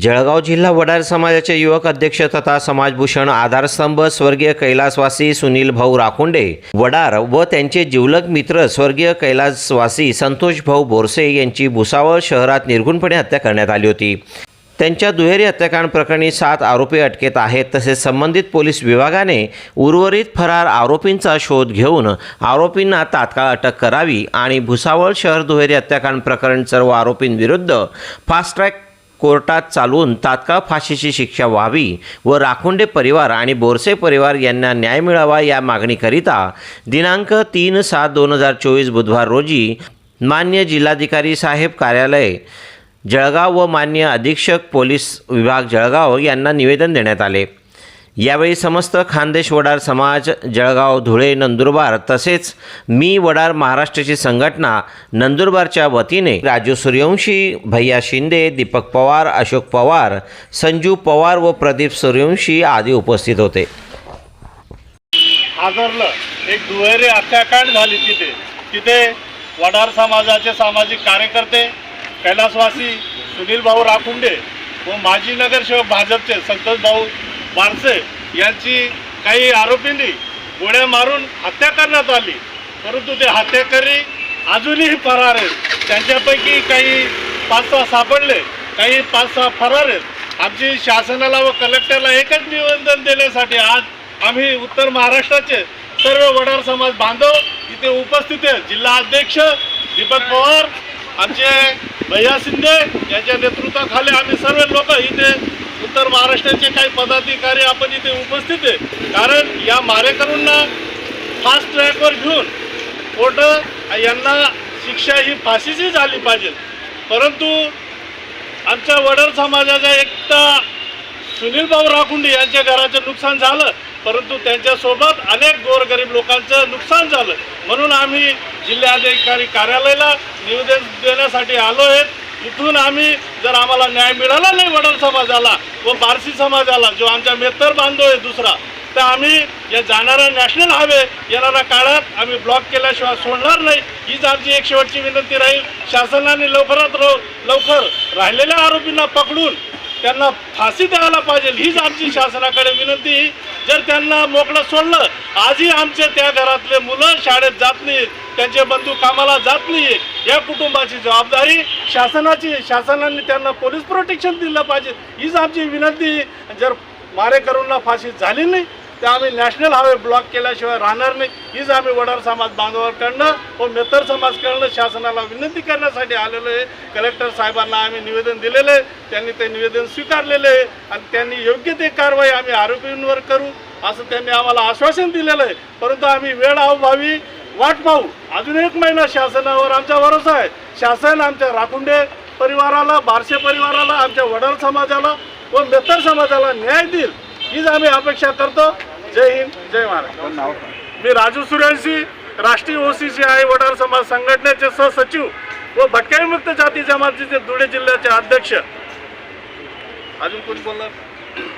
जळगाव जिल्हा वडार समाजाचे युवक अध्यक्ष तथा समाजभूषण आधारस्तंभ स्वर्गीय कैलासवासी सुनील भाऊ राखोंडे वडार व त्यांचे जिवलग मित्र स्वर्गीय कैलासवासी संतोष भाऊ बोरसे यांची भुसावळ शहरात निर्घुणपणे हत्या करण्यात आली होती. त्यांच्या दुहेरी हत्याकांड प्रकरणी सात आरोपी अटकेत आहेत. तसेच संबंधित पोलीस विभागाने उर्वरित फरार आरोपींचा शोध घेऊन आरोपींना तात्काळ अटक करावी आणि भुसावळ शहर दुहेरी हत्याकांड प्रकरण सर्व आरोपींविरुद्ध फास्ट ट्रॅक कोर्टात चालवून तात्काळ फाशीची शिक्षा व्हावी व राखुंडे परिवार आणि बोरसे परिवार यांना न्याय मिळावा या मागणीकरिता दिनांक तीन सात दोन हजार चोवीस बुधवार रोजी मान्य जिल्हाधिकारी साहेब कार्यालय जळगाव व मान्य अधीक्षक पोलीस विभाग जळगाव यांना निवेदन देण्यात आले. यावेळी समस्त खानदेश वडार समाज जळगाव धुळे नंदुरबार तसेच मी वडार महाराष्ट्राची संघटना नंदुरबारच्या वतीने राजू सूर्यवंशी भैया शिंदे दीपक पवार अशोक पवार संजू पवार व प्रदीप सूर्यवंशी आदी उपस्थित होते. आदरलं. एक दुहेरी हत्याकांड झाली तिथे. तिथे वडार समाजाचे सामाजिक कार्यकर्ते कैलासवासी सुनील भाऊ राखुंडे व माजी नगरसेवक भाजपचे संतोष भाऊ बारसे यांची काही आरोपींनी गोळ्या मारून हत्या करण्यात आली. परंतु ते हत्याकरी अजूनही फरार आहेत. त्यांच्यापैकी काही पाच सहा सापडले काही पाच सहा फरार आहेत. आमची शासनाला व कलेक्टरला एकच निवेदन देण्यासाठी आज आम्ही उत्तर महाराष्ट्राचे सर्व वडार समाज बांधव इथे उपस्थित आहेत जिल्हा अध्यक्ष दीपक पवार आमचे भैया शिंदे यांच्या नेतृत्वाखाली आम्ही सर्व लोक इथे महाराष्ट्राचे काही पदाधिकारी आपण इथे उपस्थित आहे. कारण या मारेकरूंना फास्ट ट्रॅकवर घेऊन कोर्ट यांना शिक्षा ही फाशीची झाली पाहिजे. परंतु आमच्या वडर समाजाचा एकटा सुनील भाऊ राखुंडे यांच्या घराचं नुकसान झालं. परंतु त्यांच्यासोबत अनेक गोरगरीब लोकांचं नुकसान झालं. म्हणून आम्ही जिल्हाधिकारी कार्यालयाला निवेदन देण्यासाठी आलो आहेत इथून आम्ही जर आम्हाला न्याय मिळाला नाही वडल समाजाला व पारसी समाजाला जो आमच्या मेत्तर बांधव आहे दुसरा तर आम्ही या जाणाऱ्या नॅशनल हायवे येणाऱ्या काळात आम्ही ब्लॉक केल्याशिवाय सोडणार नाही. हीच आमची एक शेवटची विनंती राहील. शासनाने लवकरात लवकर राहिलेल्या आरोपींना पकडून त्यांना फाशी द्यायला पाहिजे. हीच आमची शासनाकडे विनंती जर त्यांना मोकळं सोडलं आजही आमचे त्या घरातले मुलं शाळेत जात नाहीत त्यांचे बंधू कामाला जात नाही या कुटुंबाची जबाबदारी शासनाची शासनाने त्यांना पोलीस प्रोटेक्शन दिलं पाहिजे. हीच आमची विनंती जर मारेकरूंना फाशी झाली नाही तर आम्ही नॅशनल हायवे ब्लॉक केल्याशिवाय राहणार नाही. हीच आम्ही वडार समाज बांधवाकडनं व मेतर समाजकडनं शासनाला विनंती करण्यासाठी आलेलो आहे. कलेक्टर साहेबांना आम्ही निवेदन दिलेलं आहे. त्यांनी ते निवेदन स्वीकारलेलं आहे. आणि त्यांनी योग्य ते कारवाई आम्ही आरोपींवर करू असं त्यांनी आम्हाला आश्वासन दिलेलं आहे. परंतु आम्ही वेळ अभावी वाट पाहू. अजून एक महिना शासनावर आमचा भरोसा आहे. शासन आमच्या राखुंडे परिवाराला बारशे परिवाराला आमच्या वडार समाजाला व मेतर समाजाला न्याय देईल. हीच आम्ही अपेक्षा करतो. जय हिंद जय महाराष्ट्र. मी राजू सूर्यवंशी राष्ट्रीय ओसीसी आहे वडार समाज संघटनेचे सहसचिव व भटक्या विमुक्त जाती जमातीचे धुळे जिल्ह्याचे अध्यक्ष. अजून कोणी बोलणार?